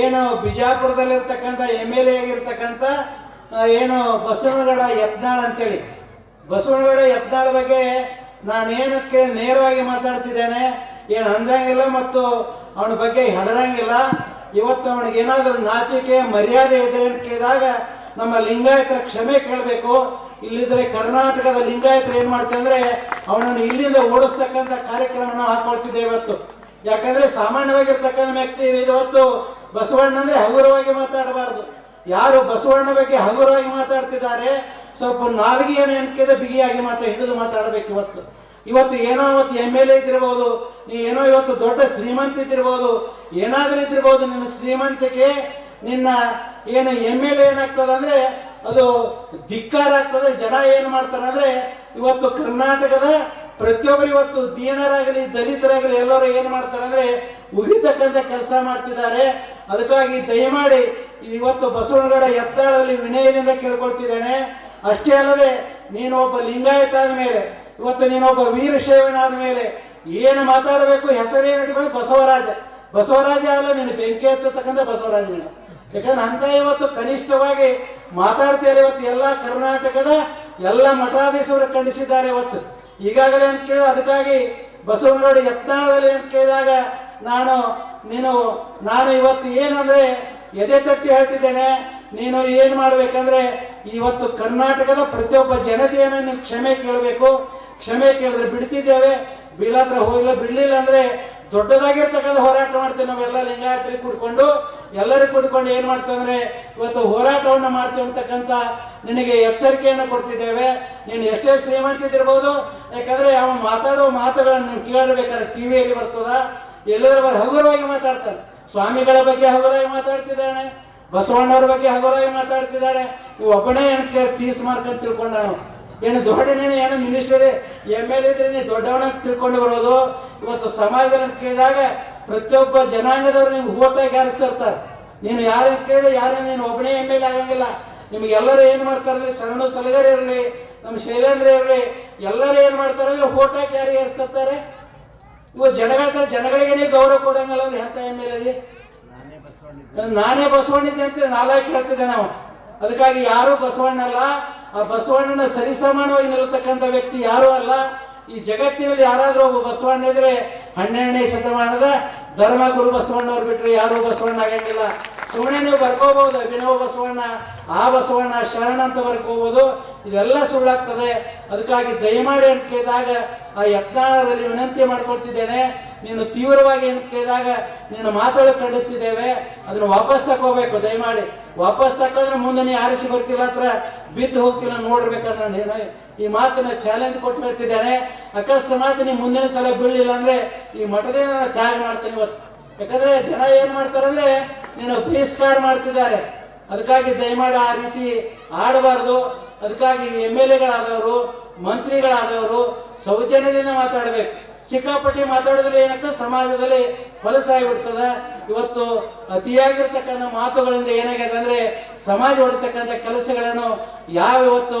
ಏನು ಬಿಜಾಪುರದಲ್ಲಿರ್ತಕ್ಕಂಥ M L A ಆಗಿರ್ತಕ್ಕಂಥ ಏನು ಬಸವನಗೌಡ ಯತ್ನಾಳ್ ಅಂತೇಳಿ. ಬಸವನಗೌಡ ಯತ್ನಾಳ್ ಬಗ್ಗೆ ನಾನು ಏನಕ್ಕೆ ನೇರವಾಗಿ ಮಾತಾಡ್ತಿದ್ದೇನೆ, ಏನು ಅಂದಂಗಿಲ್ಲ ಮತ್ತು ಅವನ ಬಗ್ಗೆ ಹೆದರಂಗಿಲ್ಲ. ಇವತ್ತು ಅವನಿಗೆ ಏನಾದರೂ ನಾಚಿಕೆ, ಮರ್ಯಾದೆ ಇದೆ ಅಂತ ಕೇಳಿದಾಗ ನಮ್ಮ ಲಿಂಗಾಯತರ ಕ್ಷಮೆ ಕೇಳಬೇಕು. ಇಲ್ಲಿದ್ರೆ ಕರ್ನಾಟಕದ ಲಿಂಗಾಯತರು ಏನು ಮಾಡ್ತಾರೆ ಅಂದ್ರೆ, ಅವನನ್ನು ಇಲ್ಲಿಂದ ಓಡಿಸ್ತಕ್ಕಂಥ ಕಾರ್ಯಕ್ರಮ ನಾವು ಹಾಕೊಳ್ತಿದ್ದೇವೆ ಇವತ್ತು. ಯಾಕಂದ್ರೆ ಸಾಮಾನ್ಯವಾಗಿರ್ತಕ್ಕಂಥ ವ್ಯಕ್ತಿ ಇವತ್ತು ಬಸವಣ್ಣ ಅಂದ್ರೆ ಹಗುರವಾಗಿ ಮಾತಾಡಬಾರದು. ಯಾರು ಬಸವಣ್ಣ ಬಗ್ಗೆ ಹಗುರವಾಗಿ ಮಾತಾಡ್ತಿದ್ದಾರೆ, ಸ್ವಲ್ಪ ನಾಲ್ಗೆ ಏನು ಎಣಿಕೆದ ಬಿಗಿಯಾಗಿ ಮಾತಾ ಹಿಡಿದು ಮಾತಾಡಬೇಕು ಇವತ್ತು. ಇವತ್ತು ಏನೋ ಇವತ್ತು ಎಂ ಎಲ್ ಎ ಇದ್ದಿರ್ಬೋದು, ನೀ ಏನೋ ಇವತ್ತು ದೊಡ್ಡ ಶ್ರೀಮಂತ ಇದ್ದಿರ್ಬೋದು, ಏನಾದ್ರೂ ಇದ್ದಿರ್ಬೋದು, ನಿನ್ನ ಶ್ರೀಮಂತಿಕೆ ನಿನ್ನ ಏನು ಎಂ ಎಲ್ ಎ ಏನಾಗ್ತದೆ ಅಂದ್ರೆ ಅದು ಧಿಕ್ಕಾರ ಆಗ್ತದೆ, ಜನ ಏನು ಮಾಡ್ತಾರೆ ಅಂದ್ರೆ ಇವತ್ತು ಕರ್ನಾಟಕದ ಪ್ರತಿಯೊಬ್ಬರು ಇವತ್ತು ದೀನರಾಗಲಿ, ದಲಿತರಾಗಲಿ, ಎಲ್ಲರೂ ಏನ್ ಮಾಡ್ತಾರೆ ಅಂದ್ರೆ ಉಗಿತಕ್ಕಂತ ಕೆಲಸ ಮಾಡ್ತಿದ್ದಾರೆ. ಅದಕ್ಕಾಗಿ ದಯಮಾಡಿ ಇವತ್ತು ಬಸವನಗಡ ಎತ್ತಾಳದಲ್ಲಿ ವಿನಯದಿಂದ ಕೇಳ್ಕೊಳ್ತಿದ್ದೇನೆ. ಅಷ್ಟೇ ಅಲ್ಲದೆ ನೀನು ಒಬ್ಬ ಲಿಂಗಾಯತ ಆದ ಮೇಲೆ, ಇವತ್ತು ನೀನೊಬ್ಬ ವೀರಶೈವನಾದ ಮೇಲೆ ಏನು ಮಾತಾಡಬೇಕು ಹೆಸರೇನು ಬಸವರಾಜ. ಬಸವರಾಜ ಅಲ್ಲ, ನೀನು ಬೆಂಕಿ ಹತ್ತತಕ್ಕಂಥ ಬಸವರಾಜ ನೀನು. ಯಾಕಂದ್ರೆ ಅಂತ ಇವತ್ತು ಕನಿಷ್ಠವಾಗಿ ಮಾತಾಡ್ತೀರ ಇವತ್ತು ಎಲ್ಲ ಕರ್ನಾಟಕದ ಎಲ್ಲ ಮಠಾಧೀಶರು ಖಂಡಿಸಿದ್ದಾರೆ ಇವತ್ತು. ಈಗಾಗಲೇ ಅಂತ ಕೇಳಿದ ಅದಕ್ಕಾಗಿ ಬಸವನಗೌಡ ಯತ್ನಾಳದಲ್ಲಿ ಅಂತ ಕೇಳಿದಾಗ ನಾನು, ನೀನು, ನಾನು ಇವತ್ತು ಏನಂದ್ರೆ ಎದೆ ತಟ್ಟಿ ಹೇಳ್ತಿದ್ದೇನೆ. ನೀನು ಏನ್ ಮಾಡ್ಬೇಕಂದ್ರೆ ಇವತ್ತು ಕರ್ನಾಟಕದ ಪ್ರತಿಯೊಬ್ಬ ಜನತೆಯನ್ನು ನೀವು ಕ್ಷಮೆ ಕೇಳಬೇಕು. ಕ್ಷಮೆ ಕೇಳಿದ್ರೆ ಬಿಡ್ತಿದ್ದೇವೆ. ಬೀಳಾತ್ರ ಹೋಗಿಲ್ಲ, ಬಿಡ್ಲಿಲ್ಲ ಅಂದ್ರೆ ದೊಡ್ಡದಾಗಿರ್ತಕ್ಕಂಥ ಹೋರಾಟ ಮಾಡ್ತೀವಿ ನಾವೆಲ್ಲ ಲಿಂಗಾಯತ್ರಿ ಕೂಡ್ಕೊಂಡು. ಎಲ್ಲರೂ ಕುಡ್ಕೊಂಡು ಏನ್ ಮಾಡ್ತೇವೆ ಅಂದ್ರೆ ಇವತ್ತು ಹೋರಾಟವನ್ನು ಮಾಡ್ತೀವಿ ಅಂತಕ್ಕಂಥ ನಿನಗೆ ಎಚ್ಚರಿಕೆಯನ್ನು ಕೊಡ್ತಿದ್ದೇವೆ. ನೀನು ಎಷ್ಟೇ ಶ್ರೀಮಂತಿದ್ದಿರ್ಬೋದು, ಯಾಕಂದ್ರೆ ಅವನು ಮಾತಾಡೋ ಮಾತುಗಳನ್ನು ನೀನು ಕೇಳಬೇಕಾದ್ರೆ ಟಿವಿಯಲ್ಲಿ ಬರ್ತದ. ಎಲ್ಲರ ಬಗ್ಗೆ ಹಗುರವಾಗಿ ಮಾತಾಡ್ತಾನೆ. ಸ್ವಾಮಿಗಳ ಬಗ್ಗೆ ಹಗುರವಾಗಿ ಮಾತಾಡ್ತಿದ್ದಾನೆ, ಬಸವಣ್ಣವ್ರ ಬಗ್ಗೆ ಹಗುರವಾಗಿ ಮಾತಾಡ್ತಿದ್ದಾಳೆ ಒಬ್ಬನೇ ಏನು ಕೇಳಿ ತೀಸ್ ಅಂತ ತಿಳ್ಕೊಂಡ ನಾವು ಏನು ದೊಡ್ಡನೇನು ಏನು ಮಿನಿಸ್ಟರ್ ಎಂ ಎಲ್ ಇದ್ರೆ ನೀವು ದೊಡ್ಡವನ ತಿಳ್ಕೊಂಡು ಬರೋದು. ಇವತ್ತು ಸಮಾಜದಲ್ಲಿ ಕೇಳಿದಾಗ ಪ್ರತಿಯೊಬ್ಬ ಜನಾಂಗದವ್ರು ನಿಮ್ಗೆ ಓಟಾಗಿ ಯಾರು ತರ್ತಾರೆ ನೀನು ಯಾರು ಕೇಳಿದ್ರೆ ಯಾರು ನೀನು ಒಬ್ಬನೇ ಎಂ ಎಲ್ ಆಗಂಗಿಲ್ಲ. ನಿಮ್ಗೆ ಏನ್ ಏನು ಮಾಡ್ತಾರೆ ಶರಣು ಸಲಗರ್ ಇರಲಿ ನಮ್ಮ ಶೈಲೇಂದ್ರ ಇರಲಿ ಎಲ್ಲರೂ ಏನು ಮಾಡ್ತಾರೆ ಅಂದ್ರೆ ಕ್ಯಾರಿ ಯಾರು ಏರ್ತಾರೆ ಇವ ಜನಗಳ ಜನಗಳಿಗೇನೆ ಗೌರವ ಕೊಡಂಗಲ್ಲ ಅಂದ್ರೆ ಎಂ ಎಲ್ ಇದೆ ನಾನೇ ಬಸವಣ್ಣಿದ್ದೆ ಅಂತ ನಾಲ್ಕು ಹೇಳ್ತಿದ್ದೆ ನಾವು. ಅದಕ್ಕಾಗಿ ಯಾರು ಬಸವಣ್ಣಲ್ಲ ಆ ಬಸವಣ್ಣನ ಸರಿಸಮಾನವಾಗಿ ನಿಲ್ಲತಕ್ಕಂಥ ವ್ಯಕ್ತಿ ಯಾರು ಅಲ್ಲ. ಈ ಜಗತ್ತಿನಲ್ಲಿ ಯಾರಾದ್ರೂ ಒಬ್ಬ ಬಸವಣ್ಣ ಇದ್ರೆ ಹನ್ನೆರಡನೇ ಶತಮಾನದ ಧರ್ಮಗುರು ಬಸವಣ್ಣವ್ರು ಬಿಟ್ರೆ ಯಾರು ಬಸವಣ್ಣ ಆಗಂಗಿಲ್ಲ. ಸುಮ್ಮನೆ ನೀವು ಬರ್ಕೋಬಹುದು ಅಭಿನವ ಬಸವಣ್ಣ ಆ ಬಸವಣ್ಣ ಶರಣ ಅಂತ ಬರ್ಕೋಬಹುದು, ಇವೆಲ್ಲ ಸುಳ್ಳಾಗ್ತದೆ. ಅದಕ್ಕಾಗಿ ದಯಮಾಡಿ ಅಂತ ಕೇಳಿದಾಗ ಆ ಯತ್ನಾಳರಲ್ಲಿ ವಿನಂತಿ ಮಾಡ್ಕೊಳ್ತಿದ್ದೇನೆ. ನೀನು ತೀವ್ರವಾಗಿ ಅಂತ ಕೇಳಿದಾಗ ನೀನು ಮಾತಾಡೋ ಖಂಡಿಸ್ತಿದ್ದೇವೆ. ಅದನ್ನು ವಾಪಸ್ ತಗೋಬೇಕು ದಯಮಾಡಿ. ವಾಪಸ್ ತಕೊಂಡ್ರೆ ಮುಂದೆ ನೀ ಆರಿಸಿ ಬರ್ತಿಲ್ಲ ಹತ್ರ, ಬಿದ್ದು ಹೋಗ್ತಿಲ್ಲ ನೋಡ್ಬೇಕಂದ್ರೆ ನಾನು ಏನು ಈ ಮಾತನ್ನ ಚಾಲೆಂಜ್ ಕೊಟ್ಟು ಹೇಳ್ತಿದ್ದೇನೆ. ಅಕಸ್ಮಾತ್ ನೀ ಮುಂದಿನ ಸಲ ಬೀಳಲಿಲ್ಲ ಅಂದ್ರೆ ಈ ಮಠದೇ ತ್ಯಾಗ ಮಾಡ್ತೇನೆ ಇವತ್ತು. ಯಾಕಂದ್ರೆ ಜನ ಏನ್ ಮಾಡ್ತಾರಂದ್ರೆ ನೀನು ಬಹಿಷ್ಕಾರ ಮಾಡ್ತಿದ್ದಾರೆ. ಅದಕ್ಕಾಗಿ ದಯಮಾಡಿ ಆ ರೀತಿ ಆಡಬಾರದು. ಅದಕ್ಕಾಗಿ ಎಂ ಎಲ್ ಎಗಳಾದವರು, ಮಂತ್ರಿಗಳಾದವರು ಸೌಜನ್ಯದಿಂದ ಮಾತಾಡಬೇಕು. ಸಿಕ್ಕಾಪಟ್ಟಿ ಮಾತಾಡಿದ್ರೆ ಏನಂತ ಸಮಾಜದಲ್ಲಿ ಹೊಲಸಾಗಿ ಬಿಡ್ತದೆ ಇವತ್ತು ಅತಿಯಾಗಿರ್ತಕ್ಕಂಥ ಮಾತುಗಳಿಂದ ಏನಾಗಿದೆ ಅಂದ್ರೆ ಸಮಾಜ ಹೊಡ್ತಕ್ಕಂಥ ಕೆಲಸಗಳನ್ನು ಯಾವ ಇವತ್ತು